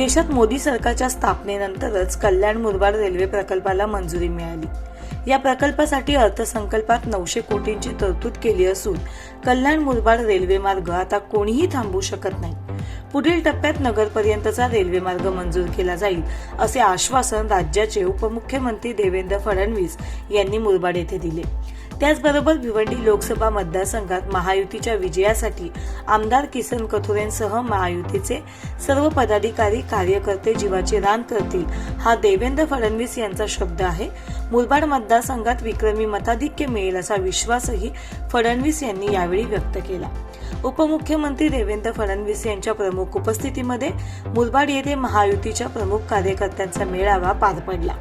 देशात मोदी सरकारच्या स्थापनेनंतरच कल्याण मुरबाड रेल्वे प्रकल्पाला मंजुरी मिळाली. या प्रकल्पासाठी अर्थसंकल्पात नऊशे कोटींची तरतूद केली असून कल्याण मुरबाड रेल्वे मार्ग आता कोणीही थांबवू शकत नाही. पुढील टप्प्यात नगरपर्यंतचा रेल्वे मार्ग मंजूर केला जाईल असे आश्वासन राज्याचे उपमुख्यमंत्री देवेंद्र फडणवीस यांनी मुरबाड येथे दिले. त्याचबरोबर भिवंडी लोकसभा मतदारसंघात महायुतीच्या विजयासाठी आमदार किसन कथोरेंसह महायुतीचे सर्व पदाधिकारी कार्यकर्ते जीवाचे रान करतील. हा देवेंद्र फडणवीस यांचा शब्द आहे. मुरबाड मतदारसंघात विक्रमी मताधिक्य मिळेल असा विश्वासही फडणवीस यांनी यावेळी व्यक्त केला. उपमुख्यमंत्री देवेंद्र फडणवीस यांच्या प्रमुख उपस्थितीमध्ये मुरबाड येथे महायुतीच्या प्रमुख कार्यकर्त्यांचा मेळावा पार पडला.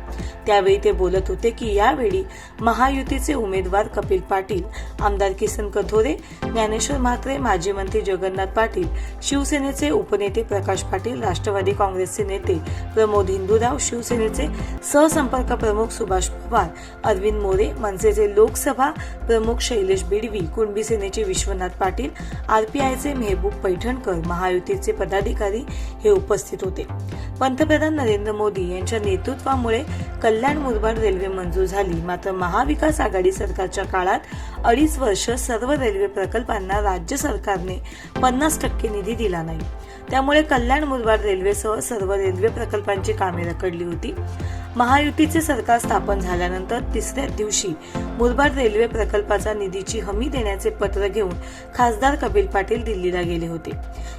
त्यावेळी ते बोलत होते की यावेळी महायुतीचे उमेदवार कपिल पाटील आमदार किसन कथोरे ज्ञानेश्वर म्हात्रे माजी मंत्री जगन्नाथ पाटील शिवसेनेचे उपनेते प्रकाश पाटील राष्ट्रवादी काँग्रेसचे नेते प्रमोद हिंदूराव शिवसेनेचे सहसंपर्क प्रमुख सुभाष पवार अरविंद मोरे मनसेचे लोकसभा प्रमुख शैलेश बिडवी कुणबी सेनेचे विश्वनाथ पाटील आरपीआयचे मेहबूब पैठणकर महायुतीचे पदाधिकारी हे उपस्थित होते. पंतप्रधान नरेंद्र मोदी यांच्या नेतृत्वामुळे कल्याण मुरबाड रेल्वे मंजूर झाली. मात्र महाविकास आघाडी सरकारच्या काळात अडीच वर्ष सर्व रेल्वे प्रकल्पांना राज्य सरकारने पन्नास टक्के निधी दिला नाही. त्यामुळे कल्याण मुरबाड रेल्वेसह सर्व रेल्वे प्रकल्पांची कामे रखडली होती. महायुतीचे सरकार स्थापन झाल्यानंतर तिसऱ्या दिवशी मुरबाड रेल्वे प्रकल्पाचा निधीची हमी देण्याचे पत्र घेऊन खासदार कपिल पाटील दिल्लीला गेले होते.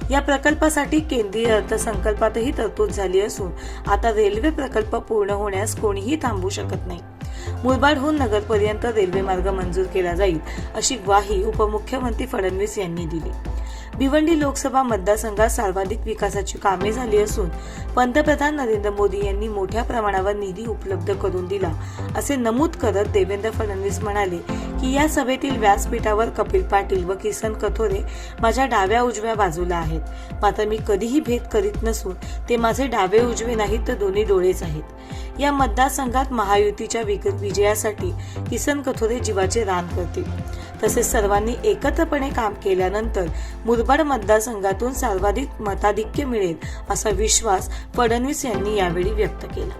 या प्रकल्पासाठी केंद्रीय अर्थसंकल्पातही तरतूद झाली असून आता रेल्वे प्रकल्प पूर्ण होण्यास कोणीही थांबू शकत नाही. मुरबाडहून नगरपर्यंत रेल्वे मार्ग मंजूर केला जाईल अशी ग्वाही उपमुख्यमंत्री फडणवीस यांनी दिली. भिवंडी लोकसभा मतदारसंघात सर्वाधिक विकासाची कामे झाली असून पंतप्रधान नरेंद्र मोदी यांनी मोठ्या प्रमाणावर निधी उपलब्ध करून दिला. असे नमूद करत देवेंद्र फडणवीस म्हणाले की या सभेतील व्यासपीठावर कपिल पाटील व किसन कथोरे माझ्या डाव्या उजव्या बाजूला आहेत. मात्र मी कधीही भेद करीत नसून ते माझे डावे उजवे नाहीत तर दोन्ही डोळेच आहेत. या मतदारसंघात महायुतीच्या विक- विजयासाठी किसन कथोरे जीवाचे रान करतील. तसेच सर्वांनी एकत्रपणे काम केल्यानंतर मुरबाड मतदारसंघातून सर्वाधिक मताधिक्य मिळेल असा विश्वास फडणवीस यांनी यावेळी व्यक्त केला.